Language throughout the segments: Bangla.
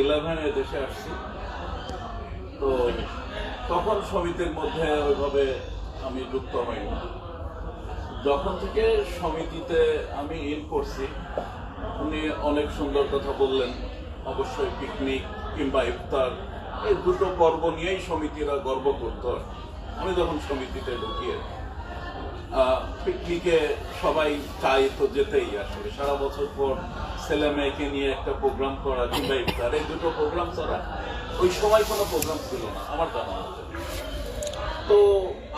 ইলেভেনে দেশে আসছি। তো তখন সমিতির মধ্যে ওইভাবে আমি যুক্ত হইনি। যখন থেকে সমিতিতে আমি ইন করছি, উনি অনেক সুন্দর কথা বললেন। অবশ্যই পিকনিক কিংবা ইফতার, এই দুটো পর্ব নিয়েই সমিতিরা গর্ব করত। আমি যখন সমিতিতে ঢুকিয়ে পিকনিকে সবাই চাই তো যেতেই আসলে। সারা বছর পর ছেলে মেয়েকে নিয়ে একটা প্রোগ্রাম করা, কিংবা ইফতার এই দুটো প্রোগ্রাম ছাড়া ওই সময় কোনো প্রোগ্রাম ছিল না, আমার জানা তো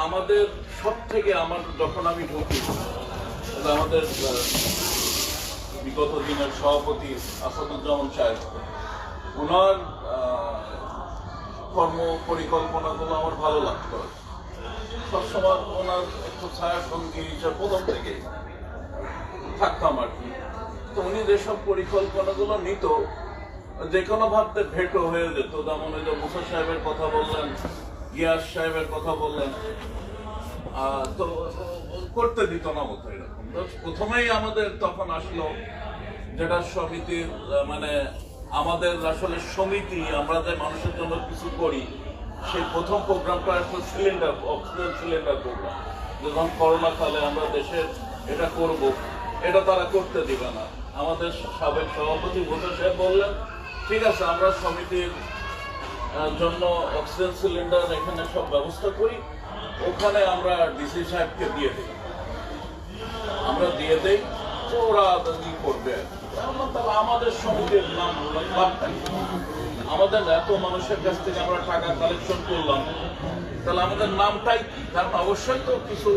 আমাদের সব থেকে আমার যখন আমি ঢুকি আমাদের বিগত দিনের সভাপতি আসাদুজ্জামান সাহেব ওনার কর্ম পরিকল্পনাগুলো আমার ভালো লাগতো। সবসময় ওনার একটু ছায়া সঙ্গী হিসেবে প্রথম থেকে থাকতাম আর কি। তো উনি যেসব পরিকল্পনাগুলো নিত যে কোনো ভাবতে ভেটো হয়ে যেত। যেমন ওই যে মুসা সাহেবের কথা বললেন, গিয়াস সাহেবের কথা বললেন তো করতে দিত না মতো এরকম। প্রথমেই আমাদের তখন আসলো যেটা সমিতির মানে আমাদের আসলে সমিতি, আমরা যে মানুষের জন্য কিছু করি, সেই প্রথম প্রোগ্রামটা একটা সিলিন্ডার অক্সিজেন সিলিন্ডার প্রোগ্রাম যখন করোনা কালে আমরা দেশের এটা করব এটা তারা করতে দিবে না। আমাদের সাবেক সভাপতি ভূষণ সাহেব বললেন, ঠিক আছে, আমরা সমিতির জন্য অক্সিজেন সিলিন্ডার এখানে সব ব্যবস্থা করি। ওখানে আমরা ডিসি সাহেবকে দিয়ে দিই। আমরা দিয়ে দেই ওরা করবে আমাদের সমিতির নাম কি? আমাদের এত মানুষের কাছ থেকে আমরা টাকা কালেকশন করলাম। তাহলে আমাদের নামটাই কি? কারণ অবশ্যই তো কিছু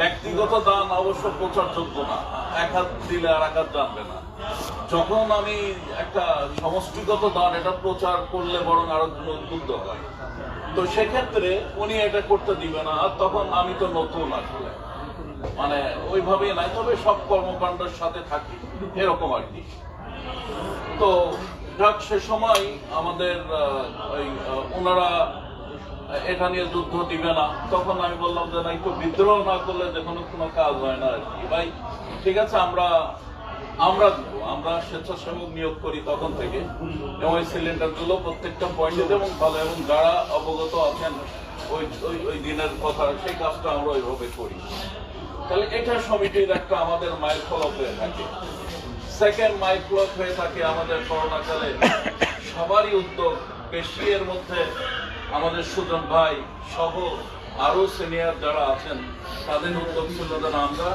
ব্যক্তিগত দান অবশ্য প্রচারযোগ্য না। এক হাত দিলে আর এক হাত জানবে না। যখন আমি একটা সমষ্টিগত দান, এটা প্রচার করলে বরং আরও উদ্বুদ্ধ হয়। তো সেক্ষেত্রে উনি এটা করতে দিবে না, আর তখন আমি তো নতুন আসলে। মানে ওইভাবে নাই, তবে সব কর্মকাণ্ডের সাথে থাকি, এরকম আর কি। তো যাক, সে সময় আমাদের ওই ওনারা এটা নিয়ে যুদ্ধ দিবে না। তখন আমি বললাম যে না, একটু বিদ্রোহ না করলে যে কোনো কোনো কাজ হয় না আর কি। ভাই, ঠিক আছে, আমরা আমরা দিব। আমরা স্বেচ্ছাসেবক নিয়োগ করি তখন থেকে। এবং ওই সিলিন্ডারগুলো প্রত্যেকটা পয়েন্টে এবং ভালো, এবং যারা অবগত আছেন, ওই ওই ওই দিনের কথা, সেই কাজটা আমরা ওইভাবে করি। তাহলে এটা সমিতির একটা আমাদের মাইল ফলক হয়ে থাকে। সেকেন্ড ফলক হয়ে থাকে আমাদের করোনাকালে। সবারই উদ্যোগ বেশি এর মধ্যে আমাদের সুজন ভাই সহ আরও সিনিয়র যারা আছেন, তাদের উদ্যোগ ছিল যেন আমরা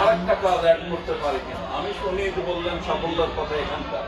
আরেকটা কাজ অ্যাড করতে পারি কিনা। আমি শুনি বললেন সাফল্যের কথা এখানকার।